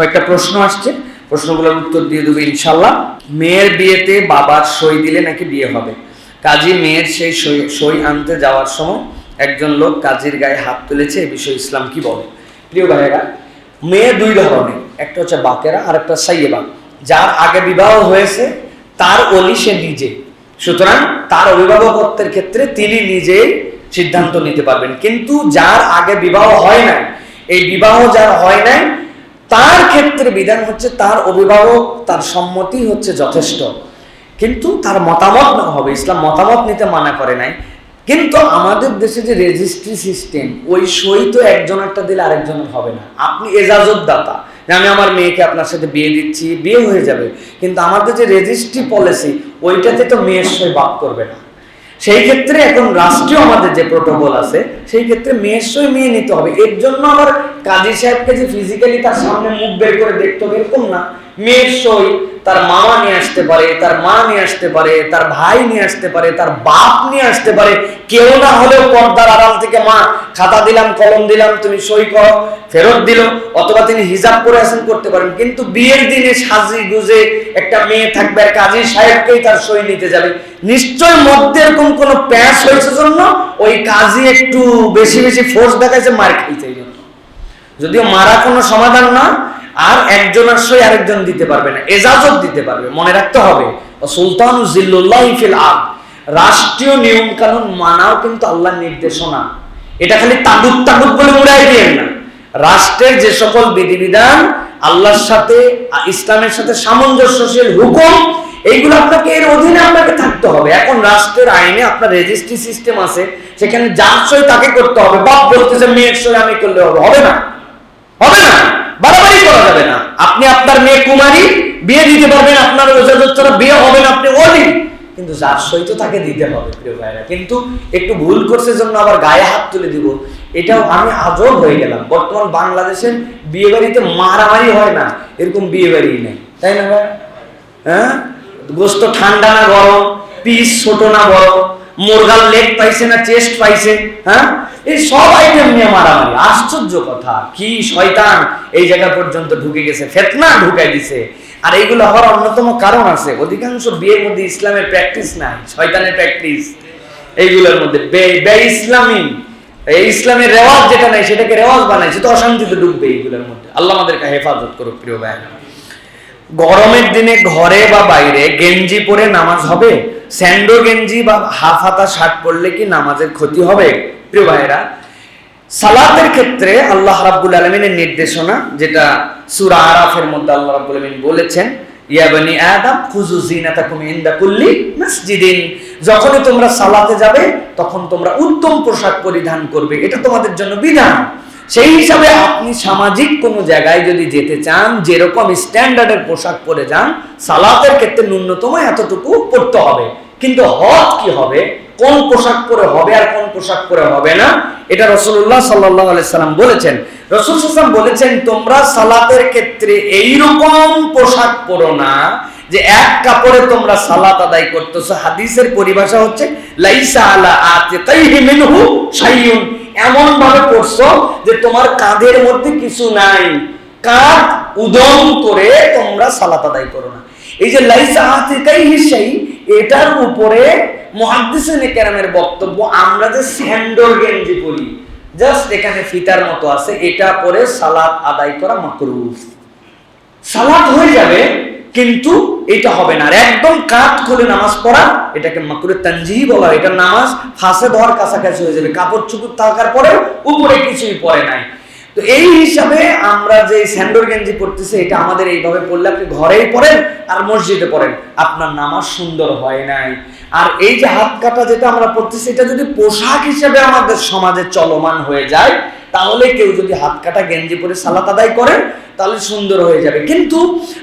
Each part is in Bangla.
কয়েকটা প্রশ্ন আসছে। প্রশ্নগুলোর উত্তর দিয়ে দেবো ইনশাল্লাহ মেয়ের বিয়েতে বাবার সই দিলে নাকি বিয়ে হবে? কাজী মেয়ের সেই সই সই আনতে যাওয়ার সময় একজন লোক কাজীর গায়ে হাত তুলেছে, এ বিষয়ে ইসলাম কি বলে? প্রিয় ভাইয়েরা, মেয়ে দুই ধরনের। একটা হচ্ছে বাকেরা আর একটা সাইয়েবা। যার আগে বিবাহ হয়েছে, তার অলি সে নিজে। সুতরাং তার অভিভাবকত্বের ক্ষেত্রে তিনি নিজেই সিদ্ধান্ত নিতে পারবেন। কিন্তু যার আগে বিবাহ হয় নাই, এই বিবাহ যার হয় নাই তার ক্ষেত্রে বিধান হচ্ছে তার অভিভাবক, তার সম্মতি হচ্ছে যথেষ্ট। কিন্তু তার মতামত না হবে, ইসলাম মতামত নিতে মানা করে নাই। কিন্তু আমাদের দেশে যে রেজিস্ট্রি সিস্টেম ওই সই তো একজন একটা দিলে আরেকজনের হবে না। আপনি এজাজত দাতা আমি আমার মেয়েকে আপনার সাথে বিয়ে দিচ্ছি, বিয়ে হয়ে যাবে। কিন্তু আমাদের যে রেজিস্ট্রি পলিসি ওইটাতে তো মেয়ের সই বাদ করবে না। সেই ক্ষেত্রে এখন রাষ্ট্রীয় আমাদের যে প্রোটোকল আছে, সেই ক্ষেত্রে মেয়ের সই মেয়ে নিতে হবে। এর জন্য আবার কাজী সাহেবকে যে ফিজিক্যালি তার সামনে মুখ বের করে দেখতে হবে, এরকম না। মেয়ের সই তার মামা নিয়ে আসতে পারে, তার মা নিয়ে আসতে পারে, তার ভাই নিয়ে আসতে পারে, তার বাপ নিয়ে আসতে পারে। কেউ না হলেও পর্দার আড়াল থেকে, মা, খাতা দিলাম, কলম দিলাম, তুমি সই করো। ফেরত দিল, অথবা তিনি হিজাব করে আসেন করতে পারেন। কিন্তু বিয়ের দিনে সাজি গুজে একটা মেয়ে থাকবে আর কাজী সাহেবকেই তার সই নিতে যাবে। নিশ্চয় মধ্যে এরকম কোনো প্যাঁচ হয়েছে জন্য ওই কাজী একটু বেশি বেশি ফোর্স দেখাইছে, মার জন্য যদিও মারা কোনো সমাধান না আর একজনের সই আরেকজন দিতে পারবে না, এজাজত দিতে পারবে। মনে রাখতে হবে সুলতান ফিল আব রাষ্ট্রীয় নিয়ম কানুন মানাও কিন্তু আল্লাহর নির্দেশনা। এটা খালি তাগুত তাগুত বলে উড়াই দিয়েন না। রাষ্ট্রের যে সকল বিধিবিধান, আল্লাহর সাথে, ইসলামের সাথে সামঞ্জস্যশীল হুকুম, এইগুলো আপনাকে এর অধীনে আপনাকে থাকতে হবে। এখন রাষ্ট্রের আইনে আপনার রেজিস্ট্রি সিস্টেম আছে, সেখানে যার সই তাকে করতে হবে। বাপ বলতেছে, মেয়ের সই আমি করলে হবে। হবে না। হবে না। বাড়াবাড়ি করা যাবে না। আপনি আপনার মেয়ে কুমারী, বিয়ে দিতে পারবেন, আপনার ওজাজত ছাড়া বিয়ে হবে না, আপনি অলি কিন্তু যার সই তো তাকে দিতে হবে, প্রিয় ভাইরা। কিন্তু একটু ভুল করছে জন্য আবার গায়ে হাত তুলে দিব। এটাও আমি আজব হয়ে গেলাম। বর্তমান বাংলাদেশের বিয়ে বাড়িতে মারামারি হয় না। এরকম বিয়ে বাড়ি নেই। তাই না ভাই? হ্যাঁ? গোস্ত ঠান্ডা না গরম, পিস ছোট না বড়। মুরগার লেগ পাইছে না চেস্ট পাইছে হ্যাঁ? এই সব আইটেম নিয়ে মারামারি। আশ্চর্য কথা। কি শয়তান এই জায়গা পর্যন্ত ঢুকে গেছে, ফেতনা ঢুকাই দিছে। আর এইগুলো হওয়ার অন্যতম কারণ আছে। অধিকাংশ বিয়ের মধ্যে ইসলামের প্র্যাকটিস নাই, শয়তানের প্র্যাকটিস এইগুলোর মধ্যে বে- বে ইসলামী এই ইসলামের রেওয়াজ যেটা নাই, সেটাকে রেওয়াজ বানাইছে, তো অশান্তিতে ডুববে এইগুলোর মধ্যে। আল্লাহ আমাদেরকে হেফাজত করুক, প্রিয় ভাই গরমের দিনে ঘরে বা বাইরে গেঞ্জি পরে নামাজ হবে? স্যান্ডো গেঞ্জি বা হাফ হাতা শার্ট পরলে কি নামাজের ক্ষতি হবে? প্রিয় ভাইরা সালাতের ক্ষেত্রে আল্লাহ রাব্বুল আলমিনের নির্দেশনা, যেটা সূরা আরাফের মধ্যে আল্লাহ রাব্বুল আলমিন বলেছেন, ইয়া বনি আদম খুজু জিনাতাকুম ইনদা কুল্লি মসজিদিন। যখনই তোমরা সালাতে যাবে, তখন তোমরা উত্তম পোশাক পরিধান করবে। এটা তোমাদের জন্য বিধান। সেই হিসাবে আপনি সামাজিক কোনো জায়গায় যদি যেতে চান, যেরকম স্ট্যান্ডার্ডের পোশাক পরে যান, সালাতের ক্ষেত্রে ন্যূনতম এতটুকু পড়তে হবে। কিন্তু হজ কি হবে? কোন পোশাক পরে হবে আর কোন পোশাক পরে হবে না? এটা রসুল্লাহ সাল্লাহ সাল্লাম বলেছেন। রসুল সাল্লাম বলেছেন, তোমরা সালাতের ক্ষেত্রে এইরকম পোশাক পরো না যে এক কাপড়ে তোমরা সালাত আদায় করতেছো। হাদিসের পরিভাষা হচ্ছে, লাইসা আলা আতিকাইহি মিনহু শাইউন। এমন ভাবে পড়ছো যে তোমার কাঁধের মধ্যে কিছু নাই। কাঁধ উদম করে তোমরা সালাত আদায় করো না। এই যে লাইসা আতিকাইহি শাই, এটার উপরে মুহাদ্দিসিনে কেরামের বক্তব্য, আমরা যে স্যান্ডল গেঞ্জি পরি, জাস্ট এখানে ফিতার মতো আছে, এটা পরে সালাত আদায় করা মাকরুহ। সালাত হয়ে যাবে কিন্তু এটা হবে না। আর একদম কাত খুলে নামাজ পড়া, এটাকে মাকুরে তানজিহি বলা এটা নামাজ ফাঁসে ধোয়ার কাছাকাছি হয়ে যাবে। কাপড় চুপুর থাকার পরে উপরে কিছুই পরে নাই। তো এই হিসাবে আমরা যে স্যান্ডোর গেঞ্জি পড়তেছি এটা আমাদের এইভাবে পড়লে আপনি ঘরেই পড়েন আর মসজিদে পড়েন। আপনার নামাজ সুন্দর হয় নাই। আর এই যে হাত কাটা যেটা আমরা পড়তেছি এটা যদি পোশাক হিসেবে আমাদের সমাজে চলমান হয়ে যায়, তাহলে কেউ যদি হাত কাটা গেঞ্জি পরে সালাত আদায় করে তাহলে সুন্দর হয়ে যাবে। কিন্তু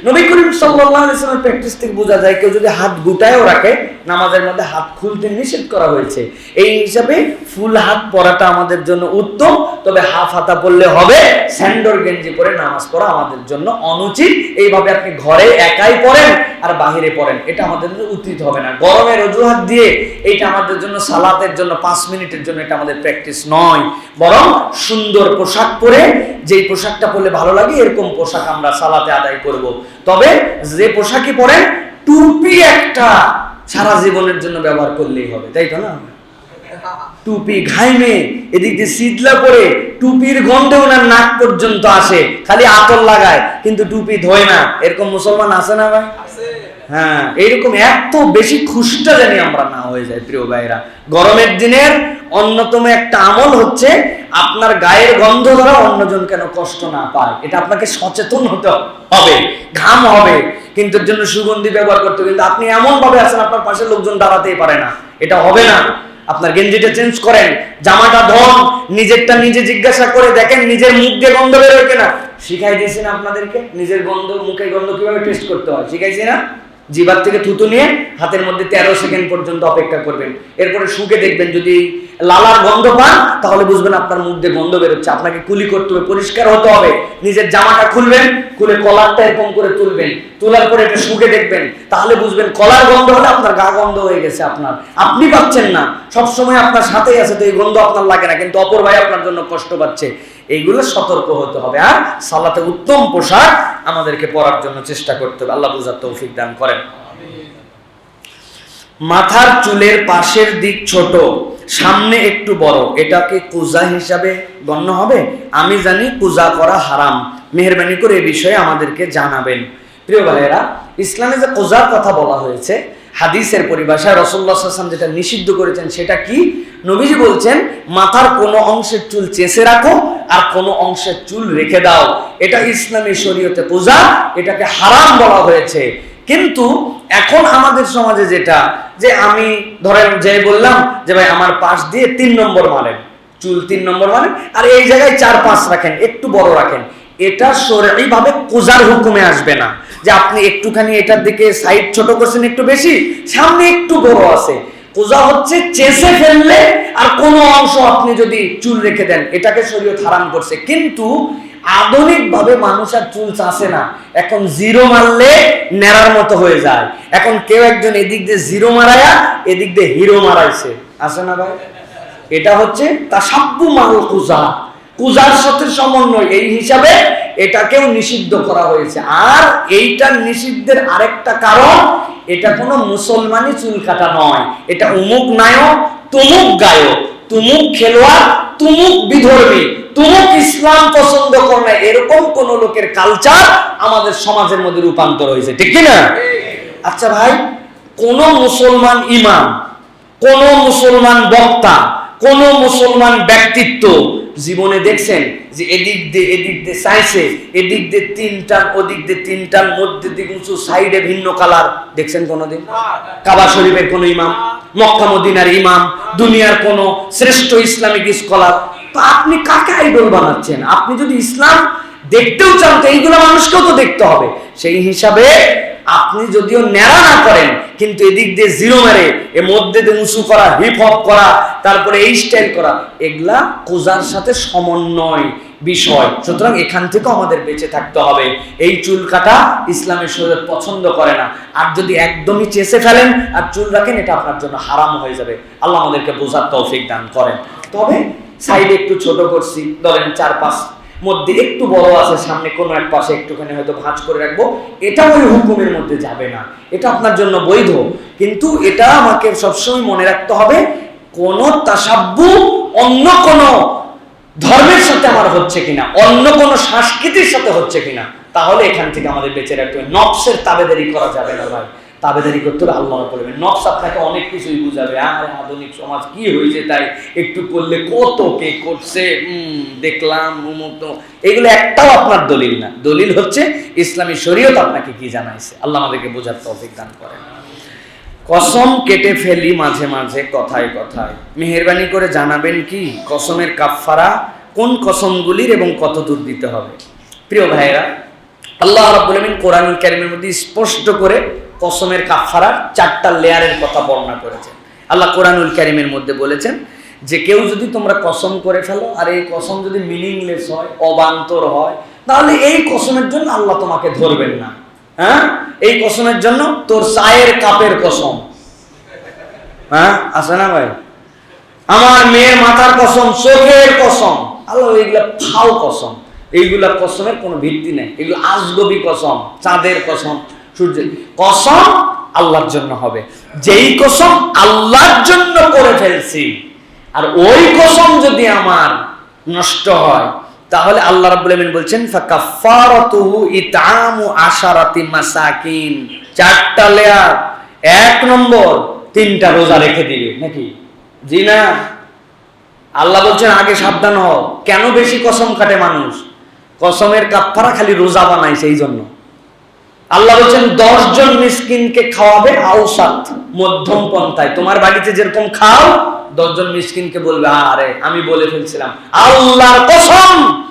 নবী করিম সাল্লামের প্র্যাকটিস থেকে বোঝা যায় কেউ যদি হাত গুটায়ও রাখে, নামাজের মধ্যে হাত খুলতে নিষেধ করা হয়েছে। এই হিসাবে ফুল হাত পরাটা আমাদের জন্য উত্তম, তবে হাফ হাতা পরলে হবে, স্যান্ডর গেঞ্জি পরে নামাজ পড়া আমাদের জন্য অনুচিত। এইভাবে আপনি ঘরে একাই পড়েন আর বাহিরে পড়েন, এটা আমাদের জন্য উচিত হবে না। গরমের অজুহাত দিয়ে এটা আমাদের জন্য সালাতের জন্য পাঁচ মিনিটের জন্য এটা আমাদের প্র্যাকটিস নয়। বরং সুন্দর পোশাক পরে, যেই পোশাকটা পরলে ভালো লাগে, এরকম পোশাক আমরা সালাতে আদায় করব। তবে যে পোশাকই পরেন, টুপি একটা সারা জীবনের জন্য ব্যবহার করলেই হবে, তাই তো না? টুপি ঘাইমে, এদিক দিয়ে শীতলা পরে টুপির গন্ধে ওনার নাক পর্যন্ত আসে, খালি আতর লাগায়, কিন্তু টুপি ধোয় না। এরকম মুসলমান আছে না ভাই? হ্যাঁ এইরকম এত বেশি খুশটা জানি আমরা না হয়ে যায়, প্রিয় ভাইরা। গরমের দিনের অন্যতম একটা আমল হচ্ছে আপনার গায়ের গন্ধ দ্বারা অন্যজন কেন কষ্ট না পায়। এটা আপনাকে সচেতন হতে হবে, ঘাম হবে, কিন্তু জন্য সুগন্ধি ব্যবহার করতে কিন্তু আপনি এমন ভাবে আছেন, আপনার পাশে লোকজন দাঁড়াতেই পারে না। এটা হবে না। আপনার গেঞ্জিটা চেঞ্জ করেন, জামাটা ধন, নিজেরটা নিজে জিজ্ঞাসা করে দেখেন নিজের মুখ দিয়ে গন্ধ বেরোয় কিনা। শিখাই দিয়েছি না আপনাদেরকে, নিজের গন্ধ, মুখের গন্ধ কীভাবে টেস্ট করতে হয়, শিখাইছি না? জিবার থেকে থুতু নিয়ে হাতের মধ্যে তেরো সেকেন্ড পর্যন্ত অপেক্ষা করবেন। এরপরে শুকে দেখবেন যদি লালার গন্ধ পান, তাহলে বুঝবেন আপনার মুখ দিয়ে গন্ধ বেরোচ্ছে। আপনাকে কুলি করতে হবে, পরিষ্কার হতে হবে। নিজের জামাটা খুলবেন, খুলে কলারটা এরকম করে তুলবেন। তোলার পরে একটু শুকে দেখবেন, তাহলে বুঝবেন কলার গন্ধ হলে আপনার গা গন্ধ হয়ে গেছে আপনার। আপনি পাচ্ছেন না। সবসময় আপনার সাথেই আছে, তো এই গন্ধ আপনার লাগে না, কিন্তু অপর ভাই আপনার জন্য কষ্ট পাচ্ছে। এইগুলো সতর্ক হতে হবে। আর সালাতে উত্তম পোশাক আমাদেরকে পরার জন্য চেষ্টা করতে হবে। আল্লাহ বুঝার তৌফিক দান করেন। মাথার চুলের পাশের দিক ছোট, সামনে একটু বড়। এটাকে কুজা হিসাবে গণ্য হবে? আমি জানি কুজা করা হারাম। মেহরবানি করে এ বিষয়ে আমাদেরকে জানাবেন। প্রিয় ভাইয়েরা, ইসলামে যে কোজার কথা বলা হয়েছে, হাদিসের পরিভাষায় রসল্লা হাসান যেটা নিষিদ্ধ করেছেন সেটা কি? নবীজি বলছেন, মাথার কোনো অংশের চুল চেঁচে রাখো আর কোনো অংশের চুল রেখে দাও। এটা ইসলামী শরীয়তে পূজা, এটাকে হারাম বলা হয়েছে। কিন্তু এখন আমাদের সমাজে যেটা, যে আমি ধরেন যে বললাম যে ভাই আমার পাশ দিয়ে তিন নম্বর মারেন, চুল তিন নম্বর মারেন, আর এই জায়গায় চার পাঁচ রাখেন, একটু বড় রাখেন, এটা সরকারি ভাবে কোজার হুকুমে আসবে না। যে আপনি একটুখানি এটার দিকে সাইড ছোট করছেন একটু বেশি, সামনে একটু বড় আছে। কোজা হচ্ছে চেষে ফেললে আর কোনো অংশ আপনি যদি চুল রেখে দেন, এটাকে শরীয়ত হারাম করছে। কিন্তু আধুনিক ভাবে মানুষ আর চুল চাষে না। এখন জিরো মারলে নেড়ার মতো হয়ে যায়। এখন কেউ একজন এদিক দিয়ে জিরো মারায়া, এদিক দিয়ে হিরো মারাইছে। আসে না ভাই? এটা হচ্ছে তা সাব্বু মাল কুজা। কুজার সাথে সমন্বয়। এই হিসাবে এটাকেও নিষিদ্ধ করা হয়েছে। আর এইটার নিষিদ্ধের আরেকটা কারণ এটা কোনো মুসলমানি চুল কাটা নয়। এটা উমুক নায়ক, তুমুক গায়ক, তুমুক খেলোয়াড়, তুমুক বিধর্মী, তুমুক ইসলাম পছন্দ করে না, এরকম কোন লোকের কালচার আমাদের সমাজের মধ্যে রূপান্তর হয়েছে। ঠিক না আচ্ছা ভাই, কোন মুসলমান ইমাম, কোন মুসলমান বক্তা, কোন মুসলমান ব্যক্তিত্ব জীবনে দেখছেন যে এদিক দিয়ে এদিক দিয়ে চাইছে, এদিক দিয়ে তিনটান ওদিক দিয়ে তিনটান মধ্যে দিক উঁচু, সাইডে ভিন্ন কালার। দেখছেন কোনোদিন? কাবা শরীফের কোন ইমাম, মক্কা মদিনার ইমাম, দুনিয়ার কোন শ্রেষ্ঠ ইসলামিক স্কলার। তো আপনি কাকে আইডল বানাচ্ছেন? আপনি যদি ইসলাম দেখতেও চান, তো এইগুলো মানুষকেও তো দেখতে হবে। সেই হিসাবে আপনি যদিও ন্যাড়া না করেন, কিন্তু এদিক দিয়ে জিরো মেরে, এর মধ্যে দিয়ে উঁচু করা হিপ হপ করা, তারপরে এই স্টাইল করা, এগুলা কোজার সাথে সমন্বয় বিষয়। সুতরাং এখান থেকেও আমাদের বেঁচে থাকতে হবে। এই চুল কাটা ইসলামের শরীর পছন্দ করে না। আর যদি একদমই চেষে ফেলেন আর চুল রাখেন, এটা আপনার জন্য হারাম হয়ে যাবে। আল্লাহ আমাদেরকে বোঝার তৌফিক দান করেন। তবে সাইডে একটু ছোট করছি। ধরেন চার পাঁচ মধ্যে একটু বড় আছে, সামনে কোনো এক পাশে একটুখানি হয়তো ভাঁজ করে রাখব। এটা ওই হুকুমের মধ্যে যাবে না। এটা আপনার জন্য বৈধ। কিন্তু এটা আমাকে সবসময় মনে রাখতে হবে, কোন তাসাব্বু অন্য কোন ধর্মের সাথে আমার হচ্ছে কিনা, অন্য কোন সংস্কৃতির সাথে হচ্ছে কিনা, তাহলে এখান থেকে আমাদের বেঁচে রাখতে হবে। নফসের তাবেদারি করা যাবে না ভাই। তাবেদারি করতে হবে আল্লাহ করবেন নফস আপনাকে অনেক কিছুই বুঝাবে। আর আধুনিক সমাজ কি হয়েছে তাই একটু করলে কত কে করছে? দেখলাম উমুক এগুলো একটাও আপনার দলিল না। দলিল হচ্ছে ইসলামী শরীয়ত আপনাকে কি জানাইছে? আল্লাহ আমাদেরকে বোঝার তৌফিক দান করেন। কসম কেটে ফেলি মাঝে মাঝে, কথায় কথায়। মেহেরবানি করে জানাবেন কি? কসমের কাফফারা কোন কসমগুলির এবং কত দূর দিতে হবে? প্রিয় ভাইয়েরা, আল্লাহ রাব্বুল আমিন কোরআন কারিমের মধ্যে স্পষ্ট করে কসমের কাফফারার চারটা লেয়ারের কথা বর্ণনা করেছেন। আল্লাহ কোরআনুল কারিমের মধ্যে বলেছেন যে কেউ যদি তোমরা কসম করে ফেলো আর এই কসম যদি মিনিংলেস হয়, অবান্তর হয়, তাহলে এই কসমের জন্য আল্লাহ তোমাকে ধরবেন না। হ্যাঁ? এই কসমের জন্য তোর চায়ের কাপের কসম। হ্যাঁ? আছে না ভাই? আমার মেয়ের মাথার কসম, চোখের কসম। আল্লাহ এইগুলা ফাও কসম। এইগুলা কসমের কোনো ভিত্তি নেই। এগুলো আজগবি কসম, চাঁদের কসম। সূর্যের কসম আল্লাহর জন্য হবে। যেই কসম আল্লাহর জন্য করে ফেলছি, আর ওই কসম যদি আমার নষ্ট হয়, তাহলে আল্লাহ রাব্বুল আলামিন বলছেন ফাকাফারাতুহু ইতআমু আশারাতি মাসাকিন। চারটা লেয়ার এক নম্বর, তিনটা রোজা রেখে দিবে। নাকি? জি না? আল্লাহ বলছেন, আগে সাবধান হও। কেন বেশি কসম কাটে মানুষ? কসমের কাফারা খালি রোজা বানাই সেই জন্য আল্লাহ বলছেন দশ জন মিসকিনকে খাওয়াবে আউসাত মধ্যম পন্থায়। তোমার বাড়িতে যেরকম খাও, দশজন মিসকিনকে বলবে, আরে, আমি বলে ফেলছিলাম। আল্লাহর কসম,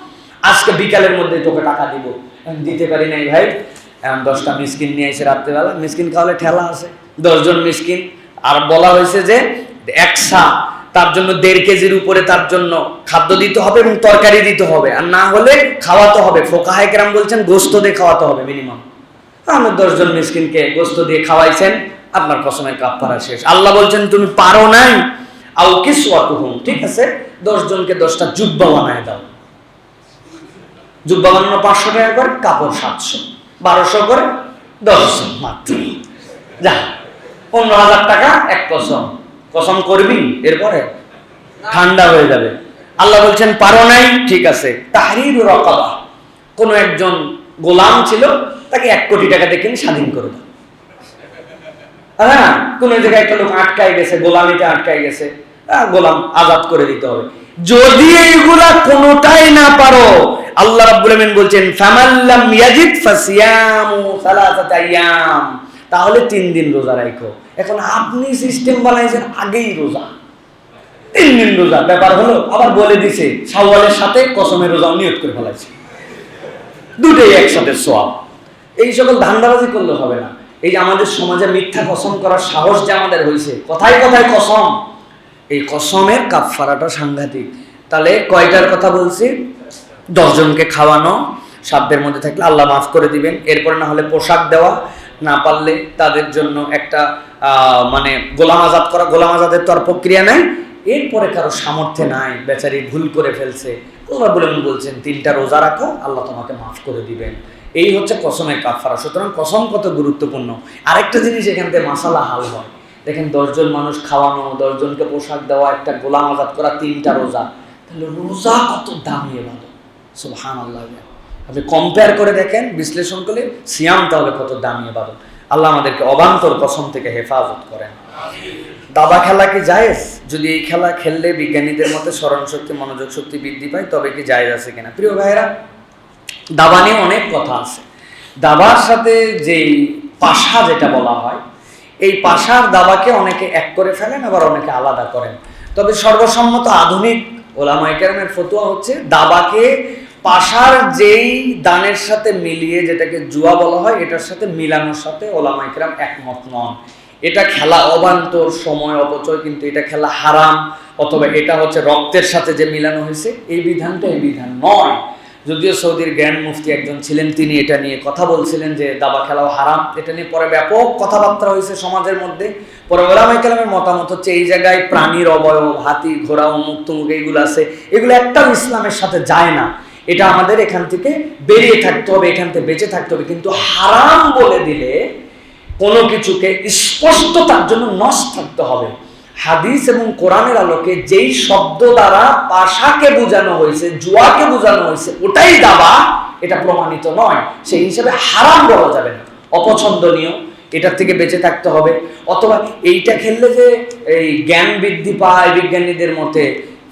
আজকে বিকালের মধ্যে তোকে টাকা দিব। দিতে পারি নাই ভাই। এখন দশটা মিসকিন নিয়ে এসে রাত্রেবেলা, মিসকিন খাওয়ালে ঠেলা আছে। দশজন মিসকিন, আর বলা হয়েছে যে একসা তার জন্য দেড় কেজির উপরে তার জন্য খাদ্য দিতে হবে এবং তরকারি দিতে হবে। আর না হলে খাওয়াতে হবে। ফোকাহায় কেরাম বলছেন, গোস্ত দিয়ে খাওয়াতে হবে মিনিমাম। আমার দশজন মিসকিনকে গোস্ত দিয়ে খাওয়াইছেন, আপনার কসমের কাপড়া শেষ। আল্লাহ বলছেন, তুমি পারো নাই? আও কিসওয়াতুহুম, ঠিক আছে? দশ জনকে দশটা জুব্বা বানায় দাও। জুব্বা বানানো পাঁচশো টাকা করে, কাপড় সাতশো। বারোশো করে দশশো মাত্র। যা, পনেরো হাজার টাকা, এক কসম। কসম করবি? এরপরে ঠান্ডা হয়ে যাবে। আল্লাহ বলছেন, পারো নাই? ঠিক আছে। তাহরির রকাবা। কোন একজন গোলাম ছিল, তাকে এক কোটি টাকা দিয়ে কিনে স্বাধীন করে দাও। হ্যাঁ কোন জায়গায় একটা লোক আটকায় গেছে গোলামিতে আটকায় গেছে গোলাম আজাদ করে দিতে হবে। যদি এইগুলা কোনোটাই না পারো, আল্লাহ রাব্বুল আমিন বলছেন ফামাল্লাম ইয়াজিদ ফাসিয়ামু সালাসাত আইয়াম তাহলে তিন দিন রোজা রাখো। এখন আপনি সিস্টেম বানাইছেন আগেই রোজা। তিন দিন রোজা, ব্যাপার হলো, আবার বলে দিছে, শাওয়ালের সাথে কসমের রোজা নিয়ত করে ফেলাইছে। দুটোই একসাথে সোয়াব এই সকল ধান্দাবাজি করলে হবে না। এই যে আমাদের সমাজে মিথ্যা কসম করার সাহস যে আমাদের হয়েছে, কথায় কথায় কসম। এই কসমের কাফফারাটা সাংঘাতিক। তাহলে কয়টার কথা বলছি? দশজনকে খাওয়ানো, সাধ্যের মধ্যে থাকলে আল্লাহ মাফ করে দিবেন। এরপরে না হলে পোশাক দেওয়া, না পারলে তাদের জন্য একটা মানে গোলাম আজাদ করা। গোলাম আজাদের তো আর প্রক্রিয়া নাই। এরপরে কারও সামর্থ্যে নাই। বেচারি ভুল করে ফেলছে। আল্লাহ বলে বলছেন, তিনটা রোজা রাখো, আল্লাহ তোমাকে মাফ করে দিবেন। এই হচ্ছে কসমের কাফারা সুতরাং কসম কত গুরুত্বপূর্ণ। আরেকটা জিনিস এখান থেকে মাসালা হাল হয়। দেখেন দশজন মানুষ খাওয়ানো, দশজনকে পোশাক দেওয়া, একটা গোলাম আজাদ করা, তিনটা রোজা। তাহলে রোজা কত দামি এবাদত। সুবহান আল্লাহ আপনি কম্পেয়ার করে দেখেন, বিশ্লেষণ করলে সিয়াম তাহলে কত দামি এবাদত। আল্লাহ আমাদেরকে অবান্তর কসম থেকে হেফাজত করেন। দাবা খেলা কি জায়েজ? যদি এই খেলা খেললে বিজ্ঞানীদের মতে স্মরণ শক্তি, মনোযোগ শক্তি বৃদ্ধি পায়, তবে কি জায়েজ আছে কিনা? প্রিয় ভাইয়েরা, দাবা নিয়ে অনেক কথা আছে। দাবার সাথে যেই পাশা যেটা বলা হয়, এই পাশার দাবাকে অনেকে এক করে ফেলেন, আবার অনেকে আলাদা করেন। তবে সর্বসম্মত আধুনিক ওলামাইকারমের ফতুয়া হচ্ছে, দাবাকে পাশার যেই দানের সাথে মিলিয়ে যেটাকে জুয়া বলা হয়, এটার সাথে মিলানোর সাথে ওলামাইকরাম একমত নন। এটা খেলা অবান্তর সময় অপচয়, কিন্তু এটা খেলা হারাম, অথবা এটা হচ্ছে রক্তের সাথে যে মিলানো হয়েছে, এই বিধানটা এই বিধান নয়। যদিও সৌদির গ্র্যান্ড মুফতি একজন ছিলেন, তিনি এটা নিয়ে কথা বলছিলেন যে দাবা খেলাও হারাম। এটা নিয়ে পরে ব্যাপক কথাবার্তা হয়েছে সমাজের মধ্যে। পরে ওলামাই কালামের মতামত হচ্ছে, এই জায়গায় প্রাণীর অবয়ব, হাতি, ঘোড়া, অমুক, তমুক, এইগুলো আছে। এগুলো একটাও ইসলামের সাথে যায় না। এটা আমাদের এখান থেকে বেরিয়ে থাকতে হবে, এখান থেকে বেঁচে থাকতে হবে। কিন্তু হারাম বলে দিলে কোনো কিছুকে স্পষ্ট তার জন্য নস থাকতে হবে। হাদিস এবং কোরআনের আলোকে যেই শব্দ দ্বারা পাশাকে বোঝানো হয়েছে, জুয়াকে বোঝানো হয়েছে, ওটাই দাবা, এটা প্রমাণিত নয়। সেই হিসাবে হারাম বলা যাবে না। অপছন্দনীয়, এটার থেকে বেঁচে থাকতে হবে। অথবা এইটা খেললে যে এই জ্ঞান বৃদ্ধি পায় বিজ্ঞানীদের মতে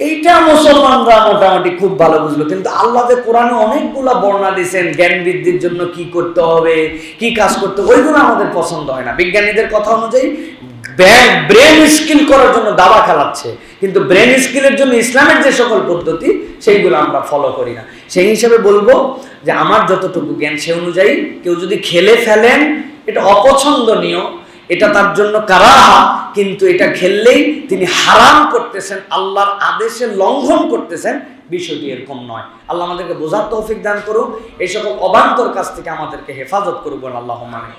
এইটা মুসলমানরা মোটামুটি খুব ভালো বুঝলো। কিন্তু আল্লাহ কোরআনে অনেকগুলা বর্ণনা দিয়েছেন জ্ঞান বৃদ্ধির জন্য কি করতে হবে, কি কাজ করতে হবে, ওইগুলো আমাদের পছন্দ হয় না। বিজ্ঞানীদের কথা অনুযায়ী ব্রেন স্কিল করার জন্য দাবা খেলাচ্ছে। কিন্তু ব্রেন স্কিলের জন্য ইসলামের যে সকল পদ্ধতি, সেইগুলো আমরা ফলো করি না। সেই হিসেবে বলব যে আমার যতটুকু জ্ঞান সে অনুযায়ী কেউ যদি খেলে ফেলেন, এটা অপছন্দনীয় এটা তার জন্য কারা কিন্তু এটা খেললেই তিনি হারাম করতেছেন, আল্লাহর আদেশে লঙ্ঘন করতেছেন, বিষয়টি এরকম নয়। আল্লাহ আমাদেরকে বোঝার তৌফিক দান করুক, এই সকল অবান্তর কাছ থেকে আমাদেরকে হেফাজত করুক আল্লাহ মানে